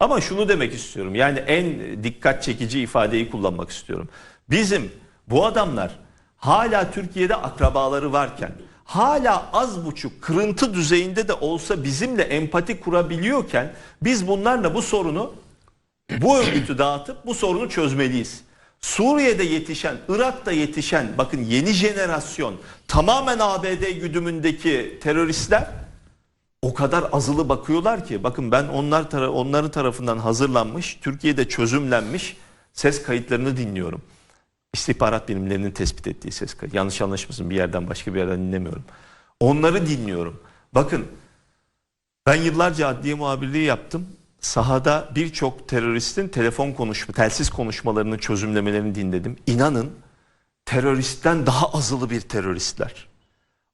Ama şunu demek istiyorum. Yani en dikkat çekici ifadeyi kullanmak istiyorum. Bizim bu adamlar hala Türkiye'de akrabaları varken hala az buçuk kırıntı düzeyinde de olsa bizimle empati kurabiliyorken biz bunlarla bu sorunu bu örgütü dağıtıp bu sorunu çözmeliyiz. Suriye'de yetişen, Irak'ta yetişen bakın yeni jenerasyon tamamen ABD güdümündeki teröristler o kadar azılı bakıyorlar ki bakın ben onlar tara- onların tarafından hazırlanmış, Türkiye'de çözümlenmiş ses kayıtlarını dinliyorum. İstihbarat birimlerinin tespit ettiği ses kayıt. Yanlış anlaşılmasın bir yerden başka bir yerden dinlemiyorum. Onları dinliyorum. Bakın ben yıllarca adliye muhabirliği yaptım. Sahada birçok teröristin telefon konuşma, telsiz konuşmalarını çözümlemelerini dinledim. İnanın teröristten daha azılı bir teröristler.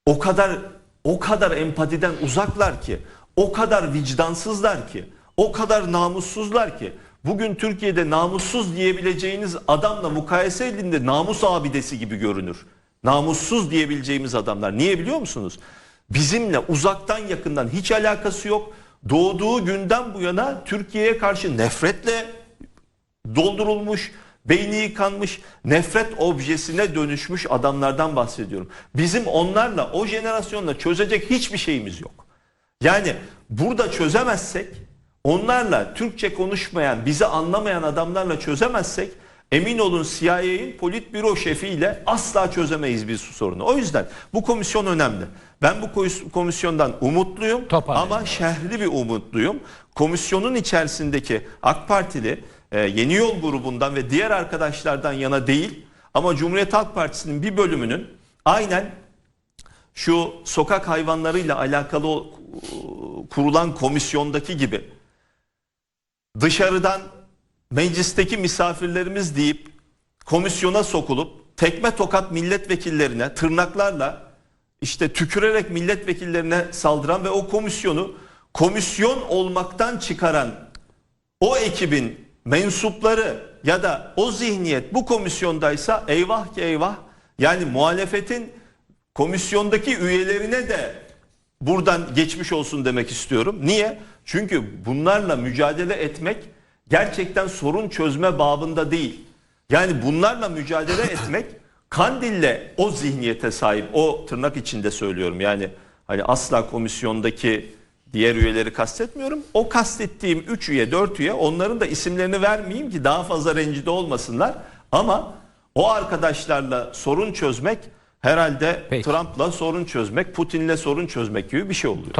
O kadar o kadar empatiden uzaklar ki, o kadar vicdansızlar ki, o kadar namussuzlar ki. Bugün Türkiye'de namussuz diyebileceğiniz adamla mukayese edildiğinde namus abidesi gibi görünür. Namussuz diyebileceğimiz adamlar. Niye biliyor musunuz? Bizimle uzaktan yakından hiç alakası yok. Doğduğu günden bu yana Türkiye'ye karşı nefretle doldurulmuş, beyni yıkanmış, nefret objesine dönüşmüş adamlardan bahsediyorum. Bizim onlarla, o jenerasyonla çözecek hiçbir şeyimiz yok. Yani burada çözemezsek, onlarla Türkçe konuşmayan, bizi anlamayan adamlarla çözemezsek, emin olun CIA'in politbüro şefiyle asla çözemeyiz biz bu sorunu. O yüzden bu komisyon önemli. Ben bu komis- komisyondan umutluyum Toparlayın. ama şerhli bir umutluyum. Komisyonun içerisindeki AK Partili e, Yeni Yol grubundan ve diğer arkadaşlardan yana değil ama Cumhuriyet Halk Partisi'nin bir bölümünün aynen şu sokak hayvanlarıyla alakalı o- kurulan komisyondaki gibi dışarıdan meclisteki misafirlerimiz deyip komisyona sokulup tekme tokat milletvekillerine tırnaklarla işte tükürerek milletvekillerine saldıran ve o komisyonu komisyon olmaktan çıkaran o ekibin mensupları ya da o zihniyet bu komisyondaysa eyvah ki eyvah yani muhalefetin komisyondaki üyelerine de buradan geçmiş olsun demek istiyorum. Niye? Çünkü bunlarla mücadele etmek gerçekten sorun çözme babında değil. Yani bunlarla mücadele etmek Kandil'le o zihniyete sahip o tırnak içinde söylüyorum yani hani asla komisyondaki diğer üyeleri kastetmiyorum. O kastettiğim 3 üye 4 üye onların da isimlerini vermeyeyim ki daha fazla rencide olmasınlar. Ama o arkadaşlarla sorun çözmek herhalde Peki. Trump'la sorun çözmek, Putin'le sorun çözmek gibi bir şey oluyor. Top-